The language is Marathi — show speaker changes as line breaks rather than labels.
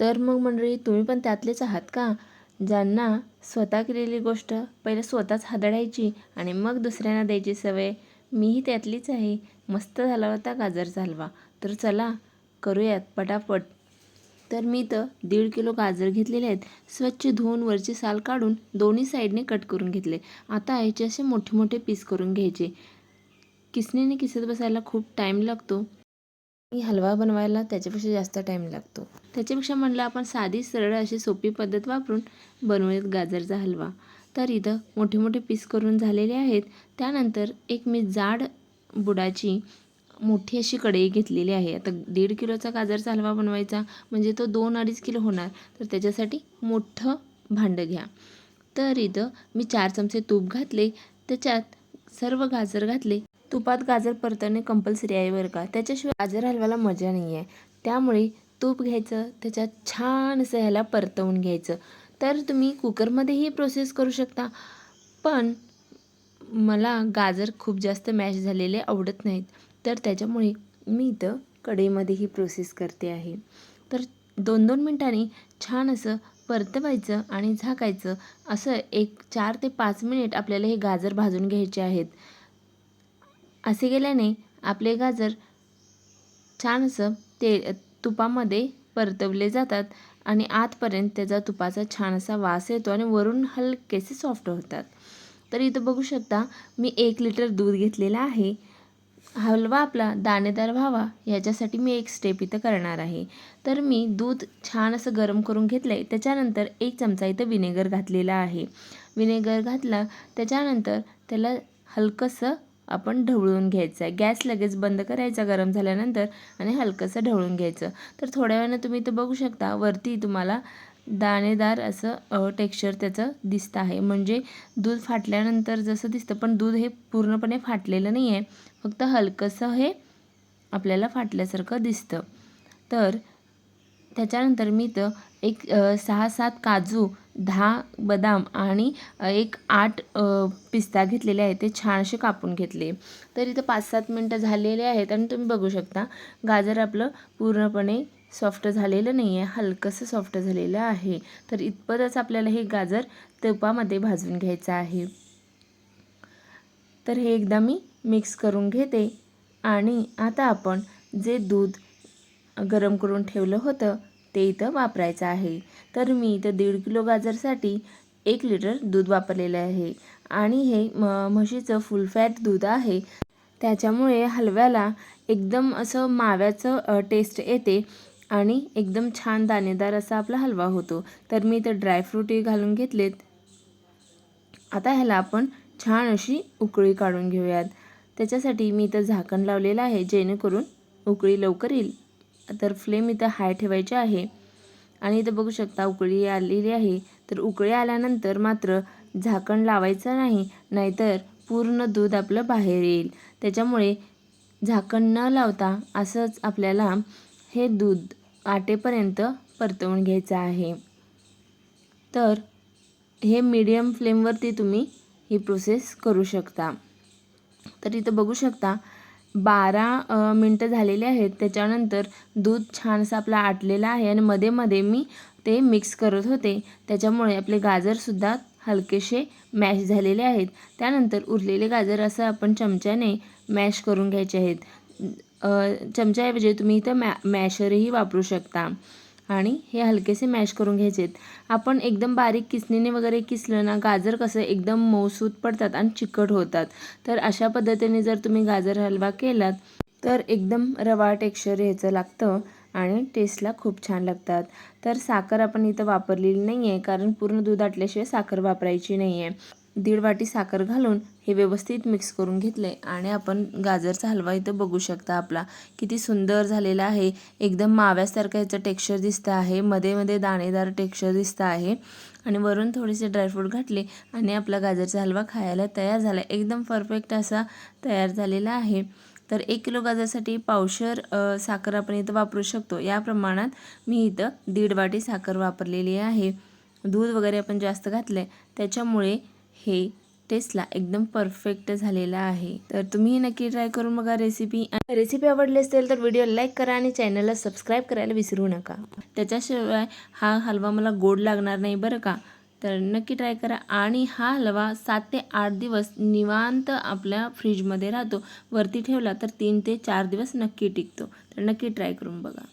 तर मग मंडळी तुम्ही पण त्यातलेच आहात का? ज्यांना स्वतः केलेली गोष्ट पहिले स्वतःच हादडायची आणि मग दुसऱ्यांना द्यायची सवय मीही त्यातलीच आहे. मस्त झाला होता गाजरचा हलवा तर चला करूयात पटापट. तर मी तर दीड किलो गाजर घेतलेले आहेत. स्वच्छ धुवून वरची साल काढून दोन्ही साईडने कट करून घेतले. आता याचे असे मोठे मोठे पीस करून घ्यायचे. किसणीने किसत बसायला खूप टाईम लागतो. आणि हलवा बनवायला त्याच्यापेक्षा जास्त टाईम लागतो. त्याच्यापेक्षा म्हणलं आपण साधी सरळ अशी सोपी पद्धत वापरून बनवूयात गाजरचा हलवा. तर इथं मोठे मोठे पीस करून झालेले आहेत. त्यानंतर एक मी जाड बुडाची मोठी अशी कढई घेतलेली आहे. आता दीड किलोचा गाजरचा हलवा बनवायचा म्हणजे तो दोन अडीच किलो होणार. तर त्याच्यासाठी मोठं भांडं घ्या. तर इथं मी चार चमचे तूप घातले. त्याच्यात सर्व गाजर घातले. तुपात गाजर परतणे कंपल्सरी आहे बरं का. त्याच्याशिवाय गाजर हलवायला मजा नाही आहे त्यामुळे तूप घ्यायचं त्याच्यात छान असं ह्याला परतवून घ्यायचं. तर तुम्ही कुकरमध्येही प्रोसेस करू शकता. पण मला गाजर खूप जास्त मॅश झालेले आवडत नाहीत. तर त्याच्यामुळे मी इथं कढईमध्ये ही प्रोसेस करते आहे. तर दोन दोन मिनटांनी छान असं परतवायचं आणि झाकायचं. असं एक चार ते पाच मिनिट आपल्याला हे गाजर भाजून घ्यायचे आहेत. असे केल्याने आपले गाजर छान असं ते तुपामध्ये परतवले जातात आणि आतपर्यंत त्याचा तुपाचा छान असा वास येतो आणि वरून हलकेसे सॉफ्ट होतात. तर इथं बघू शकता मी एक लिटर दूध घेतलेलं आहे. हलवा आपला दाणेदार व्हावा याच्यासाठी मी एक स्टेप इथं करणार आहे. तर मी दूध छान असं गरम करून घेतलं आहे त्याच्यानंतर एक चमचा इथं विनेगर घातलेला आहे. विनेगर घातला त्याच्यानंतर त्याला हलकंसं आपण ढवळून घ्यायचं आहे. गॅस लगेच बंद करायचा गरम झाल्यानंतर आणि हलकंसं ढवळून घ्यायचं. तर थोड्या वेळानं तुम्ही इथं बघू शकता. वरती तुम्हाला दाणेदार असं टेक्स्चर त्याचं दिसतं आहे. म्हणजे दूध फाटल्यानंतर जसं दिसतं पण दूध हे पूर्णपणे फाटलेलं नाही आहे फक्त हलकंसं हे आपल्याला फाटल्यासारखं दिसतं. तर त्याच्यानंतर मी इथं एक सहा सात काजू दहा बदाम आणि एक आठ पिस्ता घेतलेले आहे ते छान असे कापून घेतले. तर इथं पाच सात मिनटं झालेले आहेत आणि तुम्ही बघू शकता गाजर आपलं पूर्णपणे सॉफ्ट झालेलं नाही आहे हलकंसं सॉफ्ट झालेलं आहे. तर इतपतच आपल्याला हे गाजर तुपामध्ये भाजून घ्यायचं आहे. तर हे एकदा मी मिक्स करून घेते. आणि आता आपण जे दूध गरम करून ठेवलं होतं ते इथं वापरायचं आहे. तर मी इथं दीड किलो गाजरसाठी एक लिटर दूध वापरलेलं आहे. आणि हे म म्हशीचं फुल फॅट दूध आहे. त्याच्यामुळे हलव्याला एकदम असं माव्याचं टेस्ट येते आणि एकदम छान दाणेदार असा आपला हलवा होतो. तर मी इथं ड्रायफ्रूटही घालून घेतलेत. आता ह्याला आपण छान अशी उकळी काढून घेऊयात. त्याच्यासाठी मी इथं झाकण लावलेलं आहे जेणेकरून उकळी लवकर येईल. तर फ्लेम इथं हाय ठेवायची आहे. आणि इथं बघू शकता उकळी आलेली आहे. तर उकळी आल्यानंतर मात्र झाकण लावायचं नाही नाहीतर पूर्ण दूध आपलं बाहेर येईल. त्याच्यामुळे झाकण न लावता असंच आपल्याला हे दूध आटेपर्यंत परतवून घ्यायचं आहे. तर हे मीडियम फ्लेमवरती तुम्ही ही प्रोसेस करू शकता. तर इथं बघू शकता बारा मिनटं झालेले आहेत. त्याच्यानंतर दूध छान असं आपलं आटलेलं आहे आणि मध्ये मध्ये मी ते मिक्स करत होते. त्याच्यामुळे आपले गाजरसुद्धा हलकेसे मॅश झालेले आहेत. त्यानंतर उरलेले गाजर असं आपण चमच्याने मॅश करून घ्यायचे आहेत. चमच्याऐवजी तुम्ही इथं मॅ मॅशरही वापरू शकता. आणि हे हलकेसे मॅश करून घ्यायचे आहेत आपण एकदम बारीक किसणीने वगैरे किसलं ना गाजर कसं एकदम मऊसूत पडतात आणि चिकट होतात. तर अशा पद्धतीने जर तुम्ही गाजर हलवा केलात तर एकदम रवा टेक्स्चर ह्याचं लागतं आणि टेस्टला खूप छान लागतात. तर साखर आपण इथं वापरलेली नाही आहे कारण पूर्ण दूध आटल्याशिवाय साखर वापरायची नाही आहे दीड वाटी साखर घालून हे व्यवस्थित मिक्स करून घेतले आणि आपण गाजरचा हलवा इथं बघू शकता आपला. किती सुंदर झालेला आहे. एकदम माव्यासारखं याचं टेक्स्चर दिसतं आहे. मध्ये मध्ये दाणेदार टेक्स्चर दिसतं आहे. आणि वरून थोडेसे ड्रायफ्रूट घातले आणि आपला गाजरचा हलवा खायला तयार झाला. एकदम परफेक्ट असा तयार झालेला आहे. तर एक किलो गाजरसाठी पावशर साखर आपण इथं वापरू शकतो. या प्रमाणात मी इथं दीड वाटी साखर वापरलेली आहे. दूध वगैरे आपण जास्त घातलं आहे त्याच्यामुळे हे टेस्टला एकदम परफेक्ट झालेला आहे. तर तुम्ही नक्की ट्राय करून बघा रेसिपी रेसिपी आवडली असेल तर व्हिडिओ लाईक करा आणि चॅनलला सबस्क्राईब करायला विसरू नका. त्याच्याशिवाय हा हलवा मला गोड लागणार नाही बरं का? तर नक्की ट्राय करा. आणि हा हलवा सात ते आठ दिवस निवांत आपल्या फ्रीजमध्ये राहतो. वरती ठेवला तर तीन ते चार दिवस नक्की टिकतो. तर नक्की ट्राय करून बघा.